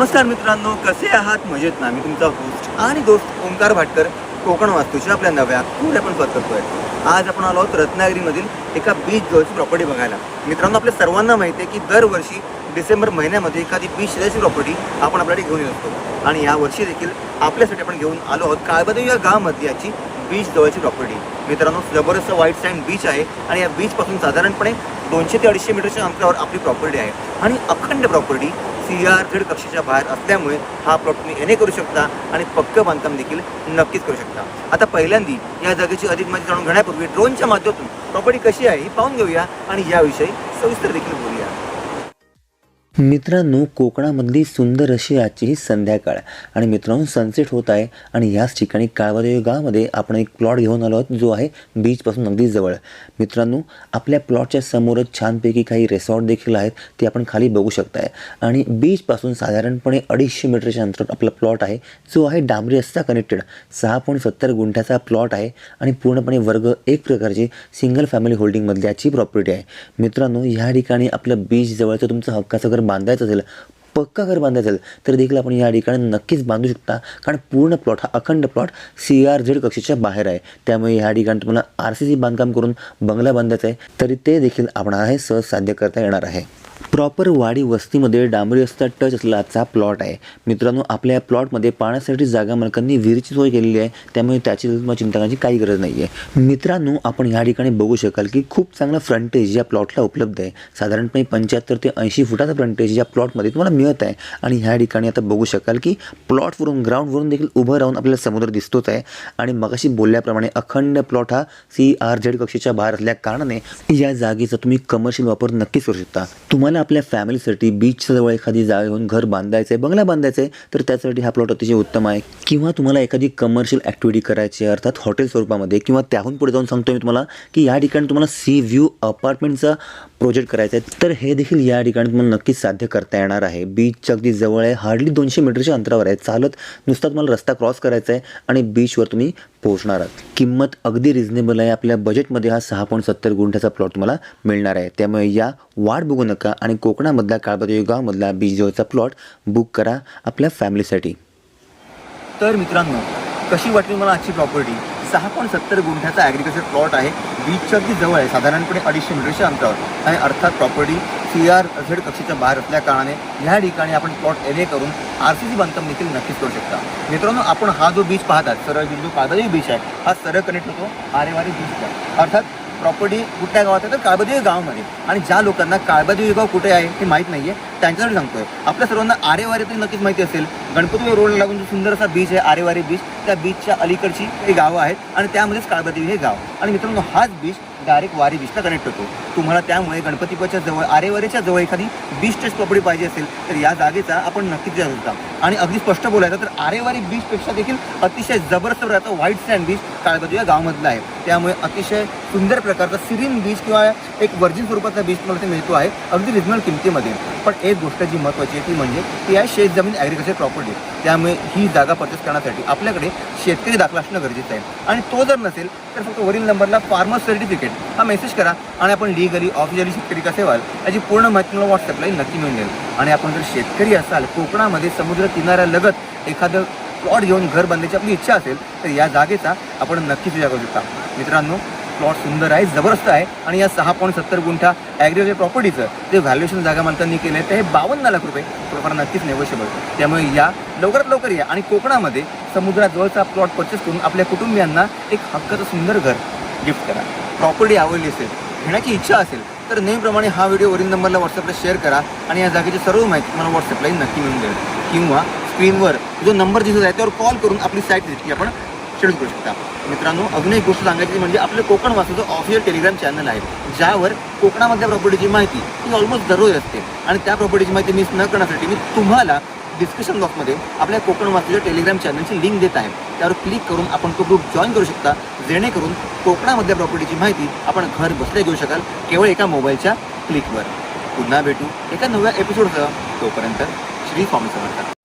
नमस्कार मित्रांनो कसे आहात? मजेत ना? मी तुमचा होस्ट आणि दोस्त ओंकार भाटकर कोकण वास्तूच्या आपल्या नव्या खूप आपण करतोय. आज आपण आलो आहोत रत्नागिरीमधील एका बीच जवळची प्रॉपर्टी बघायला. मित्रांनो आपल्या सर्वांना माहिती आहे की दरवर्षी डिसेंबर महिन्यामध्ये एखादी बीच जवळची प्रॉपर्टी आपण आपल्याकडे घेऊन येत असतो. आणि या वर्षी देखील आपल्यासाठी आपण घेऊन आलो आहोत काळबादेवी या गावामध्ये याची बीच जवळची प्रॉपर्टी मित्रांनो जबरदस्त व्हाईट सँड बीच आहे आणि या बीचपासून साधारणपणे दोनशे ते अडीचशे मीटरच्या अंतरावर आपली प्रॉपर्टी आहे. आणि अखंड प्रॉपर्टी सी आर झेड कक्षेच्या बाहेर असल्यामुळे हा प्लॉट तुम्ही एने करू शकता आणि पक्कं बांधकाम देखील नक्कीच करू शकता. आता पहिल्यांदी या जागेची अधिक माहिती जाणून घेण्यापूर्वी ड्रोनच्या माध्यमातून प्रॉपर्टी कशी आहे ही पाहून घेऊया आणि याविषयी सविस्तर देखील बोलूया. मित्रांनो कोकणामधली सुंदर अशी आजची ही संध्याकाळ. आणि मित्रांनो सनसेट होत आहे आणि याच ठिकाणी काळवादेव गावामध्ये आपण एक प्लॉट घेऊन आलो आहोत जो आहे बीचपासून अगदी जवळ. मित्रांनो आपल्या प्लॉटच्या समोरच छानपैकी काही रिसॉर्ट देखील आहेत ते आपण खाली बघू शकताय. आणि बीचपासून साधारणपणे अडीचशे मीटरच्या अंतरात आपला प्लॉट आहे जो आहे डांबरी रस्ता कनेक्टेड सहा पॉईंट सत्तर गुंठ्याचा प्लॉट आहे आणि पूर्णपणे वर्ग एक प्रकारची सिंगल फॅमिली होल्डिंगमधली याची प्रॉपर्टी आहे. मित्रांनो ह्या ठिकाणी आपलं बीच जवळचं तुमचं हक्काचं घर बांधायचं असेल पक्का घर बांधायचं असेल तर देखील आपण या ठिकाणी नक्कीच बांधू शकता. कारण पूर्ण प्लॉट हा अखंड प्लॉट सी आर झेड कक्षेच्या बाहेर आहे. त्यामुळे ह्या ठिकाणी तुम्हाला आर सी सी बांधकाम करून बंगला बांधायचा आहे. तरी ते देखील आपण हे सहज साध्य करता येणार आहे. प्रॉपर वाडी वस्तीमध्ये डांबरी रस्ता टच असलेला आजचा प्लॉट आहे. मित्रांनो आपल्या या प्लॉटमध्ये पाण्यासाठी जागा मालकांनी विहिरीची सोय केलेली आहे. त्यामुळे त्याची तुम्हाला चिंता करण्याची काही गरज नाही आहे मित्रांनो आपण ह्या ठिकाणी बघू शकाल की खूप चांगला फ्रंटेज या प्लॉटला उपलब्ध आहे. साधारणपणे पंच्याहत्तर ते ऐंशी फुटाचा फ्रंटेज या प्लॉटमध्ये तुम्हाला मिळत आहे. आणि ह्या ठिकाणी आता बघू शकाल की प्लॉटवरून ग्राउंडवरून देखील उभं राहून आपल्याला समुद्र दिसतोच आहे. आणि मगाशी बोलल्याप्रमाणे अखंड प्लॉट हा सी आर झेड कक्षेच्या बाहेर असल्या कारणाने या जागेचा तुम्ही कमर्शियल वापर नक्कीच करू शकता. तुम्हाला आपल्या फॅमिलीसाठी बीचच्या जवळ एखादी जागा घेऊन घर बांधायचं आहे बंगला बांधायचं आहे तर त्यासाठी हा प्लॉट अतिशय उत्तम आहे. किंवा तुम्हाला एखादी कमर्शियल ॲक्टिव्हिटी करायची आहे अर्थात हॉटेल स्वरूपामध्ये किंवा त्याहून पुढे जाऊन सांगतो मी तुम्हाला की या ठिकाणी तुम्हाला सी व्ह्यू अपार्टमेंटचा प्रोजेक्ट करायचे आहे तर हे देखील या ठिकाणी तुम्हाला नक्कीच साध्य करता येणार आहे. बीचच्या अगदी जवळ आहे. हार्डली दोनशे मीटरच्या अंतरावर आहे. चालत नुसता तुम्हाला रस्ता क्रॉस करायचा आहे आणि बीचवर तुम्ही पोहोचणार आहात. किंमत अगदी रिझनेबल आहे. आपल्या बजेटमध्ये हा सहा पॉईंट सत्तर गुंठ्याचा प्लॉट तुम्हाला मिळणार आहे. त्यामुळे या वाट बघू नका आणि कोकणामधल्या काळबादेवी गावामधला बीच जवळचा प्लॉट बुक करा आपल्या फॅमिलीसाठी तर मित्रांनो कशी वाटली मला आजची प्रॉपर्टी सहा पॉईंट सत्तर गुंठ्याचा ॲग्रिकल्चर प्लॉट आहे. बीचच्या अगदी जवळ आहे. साधारणपणे अडीचशे मीटरच्या अंतरावर. आणि अर्थात प्रॉपर्टी सी आर झेड कक्षेच्या बाहेर असल्या कारणाने ह्या ठिकाणी आपण प्लॉट एरिया करून आर सी सी बांधकाम देखील नक्कीच करू शकता. मित्रांनो आपण हा जो बीच पाहतात सरळ बिंदू काळबादेवी बीच आहे हा सरळ कनेक्ट होतो आरेवारी बीच अर्थात प्रॉपर्टी कुठल्या गावात आहे? तर काळबादेवी गावामध्ये. आणि ज्या लोकांना काळबादेवी गाव कुठे आहे हे माहीत नाही आहे त्यांच्यासाठी सांगतोय. आपल्या सर्वांना आरेवारी तरी नक्कीच माहिती असेल. गणपती रोडला लागून जो सुंदर असा बीच आहे आरेवारी बीच त्या बीचच्या अलीकडची हे गावं आहेत आणि त्यामध्येच काळबादेवी हे गाव. आणि मित्रांनो हाच बीच डायरेक्ट वारी बीचला कनेक्ट होतो. तुम्हाला त्यामुळे गणपतीपाच्या जवळ आरेवारीच्या जवळ एखादी बीच टच प्रॉपर्टी पाहिजे असेल तर या जागेचा आपण नक्कीच जाऊ. शकता आणि अगदी स्पष्ट बोलायचं तर आरेवारी बीचपेक्षा देखील अतिशय जबरदस्त प्रकारचा व्हाईट सँड बीच काळबाजू या गावामधला आहे. त्यामुळे अतिशय सुंदर प्रकारचा सिरीन बीच किंवा एक वर्जिन स्वरूपाचा बीच मला ते मिळतो आहे अगदी रिजनल किमतीमध्ये. पण एक गोष्ट जी महत्त्वाची आहे ती म्हणजे ती आहे शेतजमीन ॲग्रिकल्चर प्रॉपर्टी त्यामुळे ही जागा परचेस करण्यासाठी आपल्याकडे शेतकरी दाखला असणं गरजेचं आहे. आणि तो जर नसेल तर फक्त वरील नंबरला फार्मर सर्टिफिकेट हा मेसेज करा आणि आपण लिगली ऑफिशियली शेतकरी कसे व्हाल याची पूर्ण माहिती मला व्हॉट्सअपला नक्की मिळून जाईल. आणि आपण जर शेतकरी असाल कोकणामध्ये समुद्र किनाऱ्यालगत एखादं प्लॉट घेऊन घर बांधायची आपली इच्छा असेल तर या जागेचा आपण नक्कीच विचार करू शकता. मित्रांनो प्लॉट सुंदर आहे जबरदस्त आहे. आणि या सहा पॉईंट सत्तर गुंठा ॲग्रिकल्चर प्रॉपर्टीचं जे व्हॅल्युएशन जागा मालकांनी केलं आहे ते हे बावन्न लाख रुपये लोकांना नक्कीच नेगोशिएबल त्यामुळे या लवकरात लवकर या आणि कोकणामध्ये समुद्राजवळचा प्लॉट परचेस करून आपल्या कुटुंबियांना एक हक्काचं सुंदर घर गिफ्ट करा. प्रॉपर्टी आवडली असेल घेण्याची इच्छा असेल तर नेहमीप्रमाणे हा व्हिडिओ वरील नंबरला व्हॉट्सअपला शेअर करा आणि या जागेची सर्व माहिती तुम्हाला व्हॉट्सअपलाही नक्की मिळून जाईल किंवा स्क्रीनवर जो नंबर दिसत आहे त्यावर कॉल करून आपली साईट ती आपण शेड्यूल करू शकता मित्रांनो अजून एक गोष्ट सांगायची म्हणजे आपलं कोकण वासूचं ऑफिशियल टेलिग्राम चॅनल आहे ज्यावर कोकणामधल्या प्रॉपर्टीची माहिती ही ऑलमोस्ट दररोज असते. आणि त्या प्रॉपर्टीची माहिती मिस न करण्यासाठी मी तुम्हाला डिस्क्रिप्शन बॉक्समध्ये आपल्या कोकण वास्तूच्या टेलिग्राम चॅनलची लिंक देत आहे. त्यावर क्लिक करून आपण तो ग्रुप जॉईन करू शकता. जेणेकरून कोकणामधल्या प्रॉपर्टीची माहिती आपण घर बसल्या घेऊ शकाल केवळ एका मोबाईलच्या क्लिकवर पुन्हा भेटू एका नव्या एपिसोडसह तोपर्यंत श्री स्वामी समर्थ.